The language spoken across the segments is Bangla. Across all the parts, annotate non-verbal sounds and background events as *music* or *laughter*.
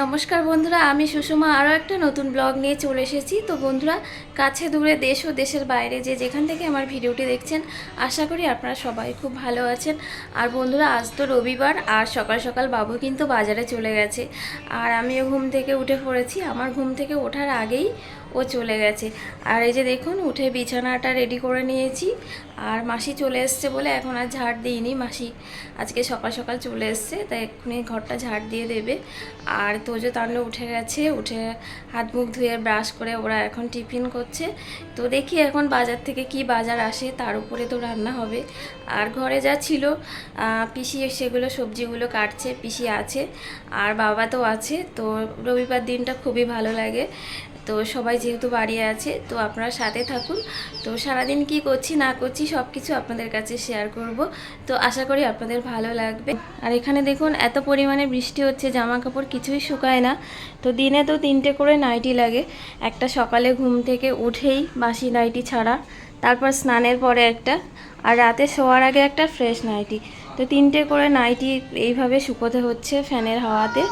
নমস্কার বন্ধুরা, আমি সুষমা। আরও একটা নতুন ব্লগ নিয়ে চলে এসেছি। তো বন্ধুরা, কাছে দূরে দেশ ও দেশের বাইরে যে যেখান থেকে আমার ভিডিওটি দেখছেন, আশা করি আপনারা সবাই খুব ভালো আছেন। আর বন্ধুরা, আজ তো রবিবার, আর সকাল সকাল বাবু কিন্তু বাজারে চলে গেছে। আর আমিও ঘুম থেকে উঠে পড়েছি। আমার ঘুম থেকে ওঠার আগেই ও চলে গেছে। আর এই যে দেখুন, উঠে বিছানাটা রেডি করে নিয়েছি। আর মাসি চলে এসছে বলে এখন আর ঝাড় দিইনি মাসি। আজকে সকাল সকাল চলে এসছে, তাই এক্ষুনি ঘরটা ঝাড় দিয়ে দেবে। আর তোজো তান্ড উঠে গেছে, উঠে হাত মুখ ধুয়ে ব্রাশ করে ওরা এখন টিফিন করছে। তো দেখি এখন বাজার থেকে কি বাজার আসে, তার উপরে তো রান্না হবে। আর ঘরে যা ছিল পিসি সেগুলো সবজিগুলো কাটছে, পিসি আছে। আর বাবা তো আছে, তো রবিবার দিনটা খুবই ভালো লাগে। তো সবাই যেহেতু বাড়ি আছে, তো আপনারা সাথে থাকুন। তো সারাদিন কি করছি, না করছি সব কিছু আপনাদের কাছে শেয়ার করব। তো আশা করি আপনাদের ভালো লাগবে। আর এখানে দেখুন, এত পরিমাণে বৃষ্টি হচ্ছে জামা কাপড় কিছুই শুকায় না। তো দিনে তো তিনটে করে নাইটি লাগে। একটা সকালে ঘুম থেকে উঠেই বাসি নাইটি ছাড়া, তারপর স্নানের পরে একটা, আর রাতে শোয়ার আগে একটা ফ্রেশ নাইটি তো তিনটে করে নাইটি এইভাবে শুকোতে হচ্ছে ফ্যানের হাওয়াতে।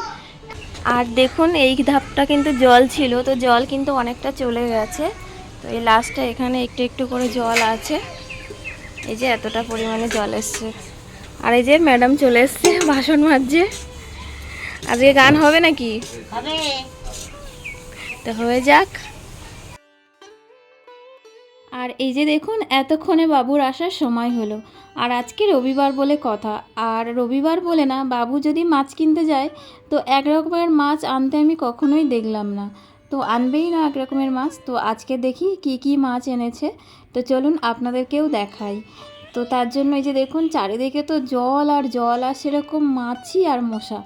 আর দেখুন এই ধাপটা কিন্তু জল ছিল তো জল কিন্তু অনেকটা চলে গেছে। তো এই লাস্টটা এখানে একটু একটু করে জল আছে। এই যে এতটা পরিমাণে জল এসছে। আর এই যে ম্যাডাম চলে এসছে *laughs* বাসন মাজছে আজকে গান হবে নাকি? তো হয়ে যাক। আর এই যে দেখুন, এতক্ষণে বাবুর আসার সময় হলো। আর আজকে রবিবার বলে কথা। আর রবিবার বলে না, বাবু যদি মাছ কিনতে যায়, তো এক রকমের মাছ আনতে আমি কখনোই দেখলাম না। তো আনবেই না এক রকমের মাছ। তো আজকে দেখি কি কি মাছ এনেছে। তো চলুন আপনাদেরকেও দেখাই। তো তার জন্য এই যে দেখুন, চারিদিকে তো জল আর জল আর সেরকম মাছই আর মশা।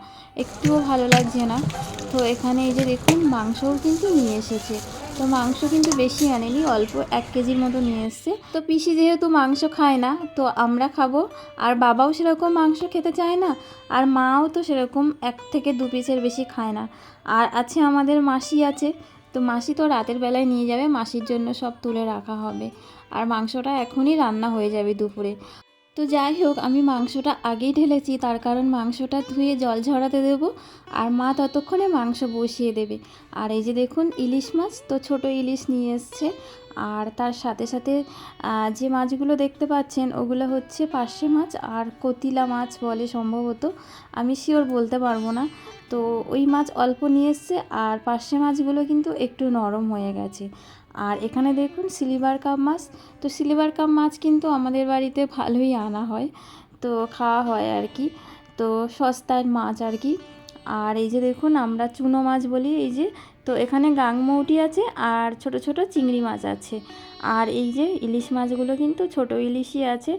একটুও ভালো লাগছে না। তো এখানে এই যে দেখুন, মাংসও কিন্তু নিয়ে এসেছে। তো মাংস কিন্তু বেশি আনেনি, অল্প এক কেজির মতো নিয়ে এসছে। তো পিসি যেহেতু মাংস খায় না, তো আমরা খাব। আর বাবাও সেরকম মাংস খেতে চায় না, আর মাও তো সেরকম এক থেকে দু পিসের বেশি খায় না। আর আছে আমাদের মাসি আছে, তো মাসি তো রাতের বেলায় নিয়ে যাবে, মাসির জন্য সব তুলে রাখা হবে। আর মাংসটা এখনই রান্না হয়ে যাবে দুপুরে। তো যাই হোক, আমি মাংসটা আগেই ঢেলেছি। তার কারণ মাংসটা ধুয়ে জল ঝরাতে দেব আর মা ততক্ষণে মাংস বসিয়ে দেবে। আর এই যে দেখুন, ইলিশ মাছ, তো ছোট ইলিশ নিয়ে এসছে। আর তার সাথে সাথে যে মাছগুলো দেখতে পাচ্ছেন ওগুলো হচ্ছে পার্শে মাছ আর কতিলা মাছ বলে সম্ভবত। আমি শিওর বলতে পারব না। তো ওই মাছ অল্প নিয়ে এসছে আর পার্শে মাছগুলো কিন্তু একটু নরম হয়ে গেছে। আর এখানে দেখুন সিলিভার কাপ মাছ। তো সিলিভার কাপ মাছ কিন্তু আমাদের বাড়িতে ভালোই আনা হয়। তো খাওয়া হয় আর কি। তো সস্তার মাছ আর কি। আর এই যে দেখুন আমরা চুনো মাছ বলি, এই যে তো এখানে গাংমৌটি আছে আর ছোট ছোট চিংড়ি মাছ আছে। আর এই যে ইলিশ মাছগুলো কিন্তু ছোট ইলিশই আছে।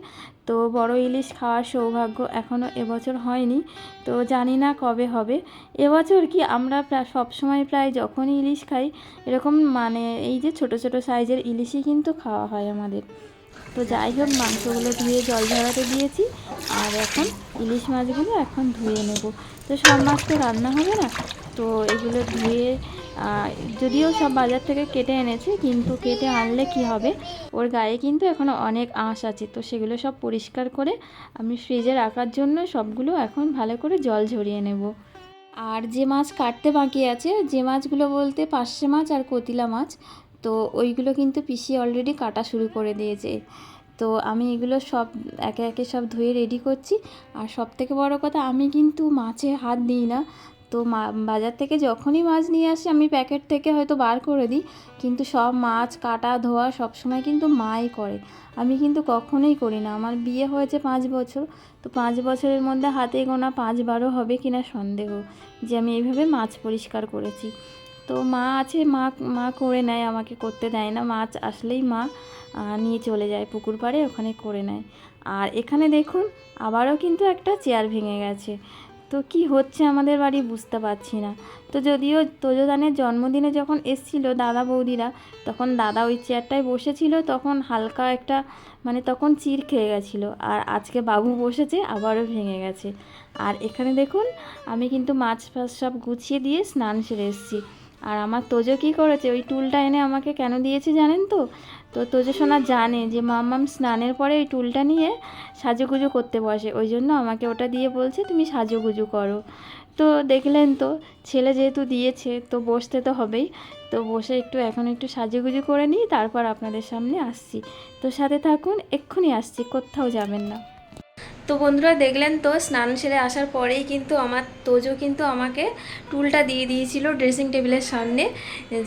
তো বড় ইলিশ খাওয়ার সৌভাগ্য এখনও এবছর হয়নি। তো জানি না কবে হবে। এবছর কি আমরা প্রায় সবসময় প্রায় যখনই ইলিশ খাই, এরকম মানে এই যে ছোট ছোট সাইজের ইলিশই কিন্তু খাওয়া হয় আমাদের। তো যাই হোক, মাংসগুলো ধুয়ে জল ঝরাতে দিয়েছি। আর এখন ইলিশ মাছগুলো এখন ধুয়ে নেব। তো সব মাছ তো রান্না হবে না। তো এগুলো ধুয়ে যদিও সব বাজার থেকে কেটে এনেছে, কিন্তু কেটে আনলে কি হবে? ওর গায়ে কিন্তু এখনও অনেক আঁশ আছে, তো সেগুলো সব পরিষ্কার করে আমি ফ্রিজে রাখার জন্য সবগুলো এখন ভালো করে জল ঝরিয়ে নেব। আর যে মাছ কাটতে বাকি আছে, যে মাছগুলো বলতে পার্শে মাছ আর কতিলা মাছ, তো ওইগুলো কিন্তু পিসি অলরেডি কাটা শুরু করে দিয়েছে। তো আমি এগুলো সব একে একে সব ধুয়ে রেডি করছি। আর সব থেকে বড় কথা, আমি কিন্তু মাছে হাত দিই না তো বাজার থেকে যখনই মাছ নিয়ে আসি, আমি প্যাকেট থেকে হয়তো বার করে দিই। কিন্তু সব মাছ, কাটা, ধোয়া সব সময় কিন্তু মাই করে। আমি কিন্তু কখনোই করি না। আমার বিয়ে হয়েছে পাঁচ বছর। তো পাঁচ বছরের মধ্যে হাতে গোনা পাঁচবারও হবে কিনা সন্দেহ যে আমি এইভাবে মাছ পরিষ্কার করেছি। তো মা আছে, মা মা করে নেয়, আমাকে করতে দেয় না। মাছ আসলেই মা নিয়ে চলে যায় পুকুর পাড়ে, ওখানে করে নেয়। আর এখানে দেখুন, আবারও কিন্তু একটা চেয়ার ভেঙে গেছে। তো কি হচ্ছে আমাদের বাড়ি বুঝতে পারছি না। তো যদিও তোজদানের জন্মদিনে যখন এসছিল দাদা বৌদিরা, তখন দাদা ওই চেয়ারটায় বসেছিল, তখন হালকা একটা মানে তখন চির খেয়ে গেছিল। আর আজকে বাবু বসেছে, আবারও ভেঙে গেছে। আর এখানে দেখুন, আমি কিন্তু মাছ ফাছ সব গুছিয়ে দিয়ে স্নান সেরে এসেছি। আর আমার তোজো কী করেছে? ওই টুলটা এনে আমাকে কেন দিয়েছে জানেন তো? তো তোজসোনা জানে যে মাম্মাম স্নানের পরে ওই টুলটা নিয়ে সাজুগুজু করতে বসে। ওই জন্য আমাকে ওটা দিয়ে বলছে, তুমি সাজুগুজু করো। তো দেখলেন তো, ছেলে যেহেতু দিয়েছে, তো বসতে তো হবেই। তো বসে একটু এখন একটু সাজুগুজু করে নিই, তারপর আপনাদের সামনে আসছি। তো সাথে থাকুন, এক্ষুনি আসছি, কোথাও যাবেন না। তো বন্ধুরা দেখলেন তো, স্নান সেরে আসার পরেই কিন্তু আমার তোজো কিন্তু আমাকে টুলটা দিয়ে দিয়েছিল ড্রেসিং টেবিলের সামনে।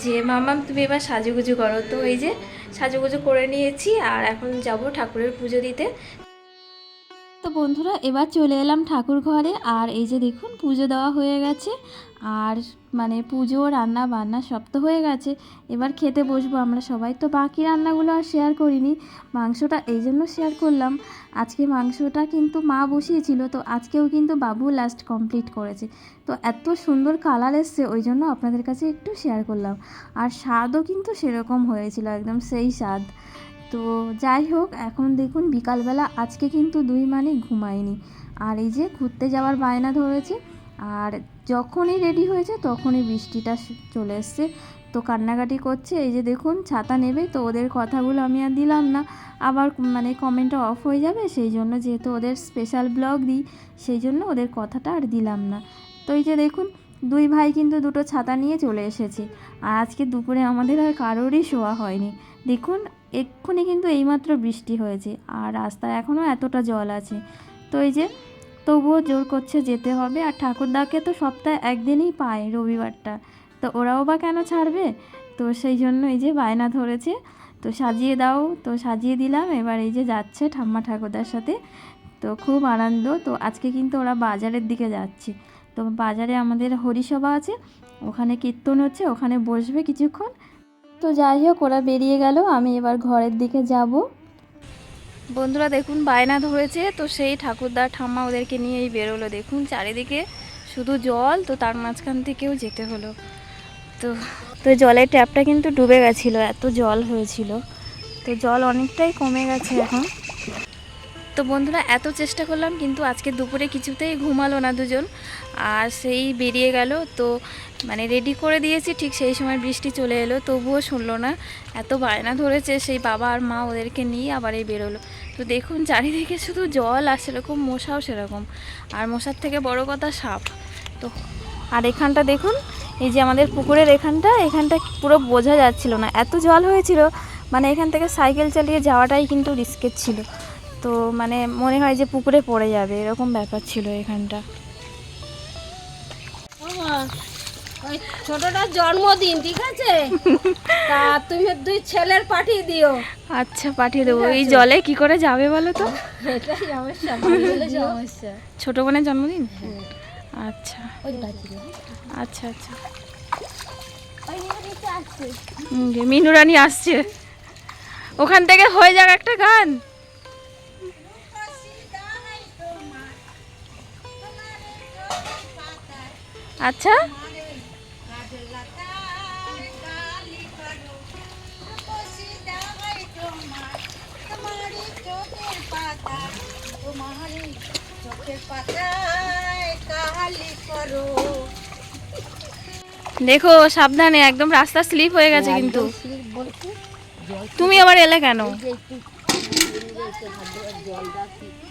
যে মামাম তুমি এবার সাজুগুজু করো। তো এই যে, সাজুগুজু করে নিয়েছি আর এখন যাব ঠাকুরের পুজো দিতে। তো বন্ধুরা, এবার চলে এলাম ঠাকুর ঘরে। আর এই যে দেখুন, পুজো দেওয়া হয়ে গেছে। আর মানে পুজো, রান্না বান্না সব তো হয়ে গেছে। এবার খেতে বসবো আমরা সবাই। তো বাকি রান্নাগুলো আর শেয়ার করিনি। মাংসটা এই জন্য শেয়ার করলাম। আজকে মাংসটা কিন্তু মা বসিয়েছিল, তো আজকেও কিন্তু বাবু লাস্ট কমপ্লিট করেছে। তো এত সুন্দর কালার এসছে, ওই জন্য আপনাদের কাছে একটু শেয়ার করলাম। আর স্বাদও কিন্তু সেরকম হয়েছিল, একদম সেই স্বাদ। তো যাই হোক, এখন দেখুন বিকালবেলা, আজকে কিন্তু দুই মানে ঘুমায়নি। আর এই যে ঘুরতে যাওয়ার বায়না ধরেছে, আর যখনই রেডি হয়েছে তখনই বৃষ্টিটা চলে এসছে। তো কান্নাকাটি করছে, এই যে দেখুন ছাতা নেবে, তো ওদের কথাগুলো আমি আর দিলাম না। আবার মানে কমেন্টটা অফ হয়ে যাবে, সেই জন্য যেহেতু ওদের স্পেশাল ব্লগ দিই, সেই জন্য ওদের কথাটা আর দিলাম না। তো এই যে দেখুন, দুই ভাই কিন্তু দুটো ছাতা নিয়ে চলে এসেছে। আর আজকে দুপুরে আমাদের আর কারোরই শোয়া হয়নি। দেখুন এক্ষুনি কিন্তু এইমাত্র বৃষ্টি হয়েছে আর রাস্তায় এখনও এতটা জল আছে। তো এই যে, তবুও জোর করছে যেতে হবে আর ঠাকুরদাকে তো সপ্তাহে একদিনই পায় রবিবারটা। তো ওরাও বা কেন ছাড়বে? তো সেই জন্য এই যে বায়না ধরেছে। তো সাজিয়ে দাও, তো সাজিয়ে দিলাম। এবার এই যে যাচ্ছে ঠাম্মা ঠাকুরদার সাথে। তো খুব আনন্দ। তো আজকে কিন্তু ওরা বাজারের দিকে যাচ্ছে। তো বাজারে আমাদের হরিসভা আছে, ওখানে কীর্তন হচ্ছে, ওখানে বসবে কিছুক্ষণ। তো যাই হোক, ওরা বেরিয়ে গেল, আমি এবার ঘরের দিকে যাব। বন্ধুরা, দেখুন, বায়না ধরেছে, তো সেই ঠাকুরদার ঠাম্মা ওদেরকে নিয়েই বেরোলো। দেখুন, চারিদিকে শুধু জল, তো তার মাঝখান থেকেও যেতে হলো। তো তো জলের ট্যাপটা কিন্তু ডুবে গেছিল, এত জল হয়েছিল। তো জল অনেকটাই কমে গেছে এখন। তো বন্ধুরা, এত চেষ্টা করলাম, কিন্তু আজকে দুপুরে কিছুতেই ঘুমালো না দুজন। আর সেই বেরিয়ে গেল, তো মানে রেডি করে দিয়েছি, ঠিক সেই সময় বৃষ্টি চলে এলো, তবুও শুনলো না। এত বায়না ধরেছে সেই বাবা আর মা ওদেরকে নিয়ে আবার এই বেরোলো। তো দেখুন, চারিদিকে শুধু জল আর সেরকম মশাও সেরকম। আর মশার থেকে বড় কথা সাপ। তো আর এখানটা দেখুন, এই যে আমাদের পুকুরের এখানটা এখানটা পুরো বোঝা যাচ্ছিল না। এত জল হয়েছিল মানে এখান থেকে সাইকেল চালিয়ে যাওয়াটাই কিন্তু রিস্কের ছিল। তো মানে মনে হয় যে পুকুরে পড়ে যাবে এরকম ব্যাপার ছিল এখানটা। ওই ছোটটার জন্মদিন ঠিক আছে? তা তুমি দুই ছেলের পাঠিয়ে দিও। আচ্ছা পাঠিয়ে দেবো। এই জলে কি করে যাবে বলো তো? ছোট বোনের জন্মদিন? আচ্ছা। আচ্ছা আচ্ছা। মিনুরানি আসছে। ওখান থেকে হয়ে যাক একটা গান। আচ্ছা। দেখো সাবধানে একদম রাস্তা স্লিপ হয়ে গেছে কিন্তু। তুমি আবার এলে কেন?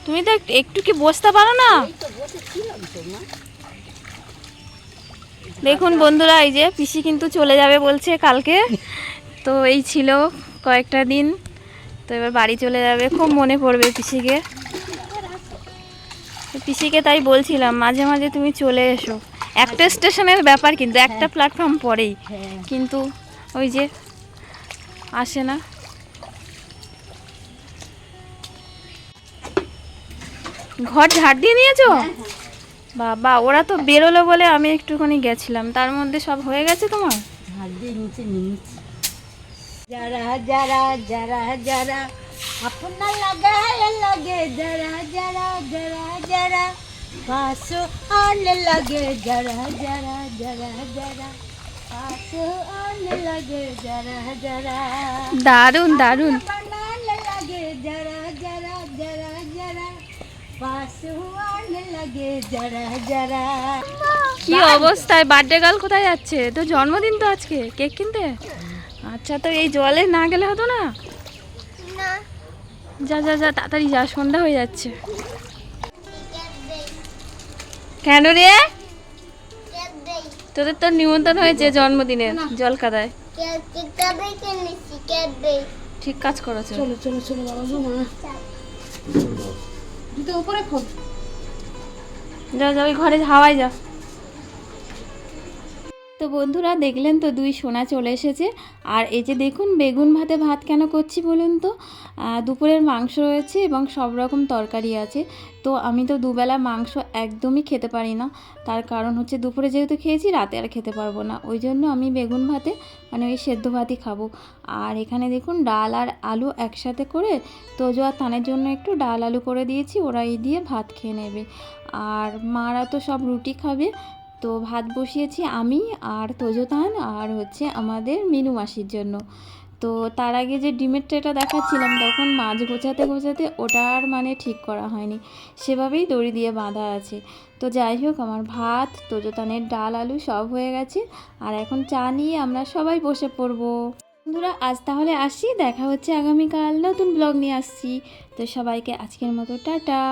তুমি তো একটু- একটু কি বসতে পারো না? দেখুন বন্ধুরা এই যে পিসি কিন্তু চলে যাবে বলছে কালকে। তো এই ছিল কয়েকটা দিন। তো এবার বাড়ি চলে যাবে খুব মনে পড়বে পিসিকে। তো পিসিকে তাই বলছিলাম মাঝে মাঝে তুমি চলে এসো। একটা স্টেশনের ব্যাপার কিন্তু একটা প্ল্যাটফর্ম পরেই। কিন্তু ওই যে আসে না। ঘর ঝাড় দিয়ে নিয়েছো? বাবা ওরা তো বেরোলো বলে আমি একটুখানি গেছিলাম তার মধ্যে সব হয়ে গেছে তোমার যারা যারা যারা যারা আপনার লাগায় লাগে যারা যারা যারা যারা পাশো আনে লাগে যারা যারা যারা যারা পাশো আনে লাগে যারা যারা দারুণ দারুণ লাগে যারা যারা যারা পাশো আনে লাগে যারা যারা কি অবস্থায়? বার্থডে গার্ল কোথায় যাচ্ছে? তো জন্মদিন তো আজকে। কেক কিনতে? আচ্ছা তো এই জলে না গেলে হতো না? যা যা যা তাড়াতাড়ি যা সন্ধ্যা হয়ে যাচ্ছে। কেন রে? তোদের তো নিমন্ত্রণ হয়েছে জন্মদিনের জল কাদায়। ঠিক কাজ করেছ। চলো চলো চলো বাবা মা উপরে খোল যা যা ওই ঘরে হাওয়ায় যা। বন্ধুরা, দেখলেন তো দুই সোনা চলে এসেছে। আর এই যে দেখুন, বেগুন ভাতে ভাত কেন করছি বলুন তো? দুপুরের মাংস রয়েছে এবং সব রকম তরকারি আছে। তো আমি তো দুবেলা মাংস একদমই খেতে পারি না। তার কারণ হচ্ছে দুপুরে যেহেতু খেয়েছি, রাতে আর খেতে পারব না। ওই জন্য আমি বেগুন ভাতে মানে ওই সেদ্ধ ভাতই খাব। আর এখানে দেখুন, ডাল আর আলু একসাথে করে তোজো আর তানের জন্য একটু ডাল আলু করে দিয়েছি। ওরা এই দিয়ে ভাত খেয়ে নেবে। আর মারা তো সব রুটি খাবে। তো ভাত বসিয়েছি আমি আর তোজোতান আর হচ্ছে আমাদের মিনু মাসির জন্য। তো তার আগে যে ডিমের ট্রেটা দেখাচ্ছিলাম, তখন মাছ গোছাতে গোছাতে ওটা আর মানে ঠিক করা হয়নি। সেভাবেই দড়ি দিয়ে বাঁধা আছে। তো যাই হোক, আমার ভাত তোজোতানের ডাল, আলু সব হয়ে গেছে। আর এখন চা নিয়ে আমরা সবাই বসে পড়ব। বন্ধুরা, আজ তাহলে আসি। দেখা হচ্ছে আগামীকাল নতুন ব্লগ নিয়ে আসছি। তো সবাইকে আজকের মতো, টাটা।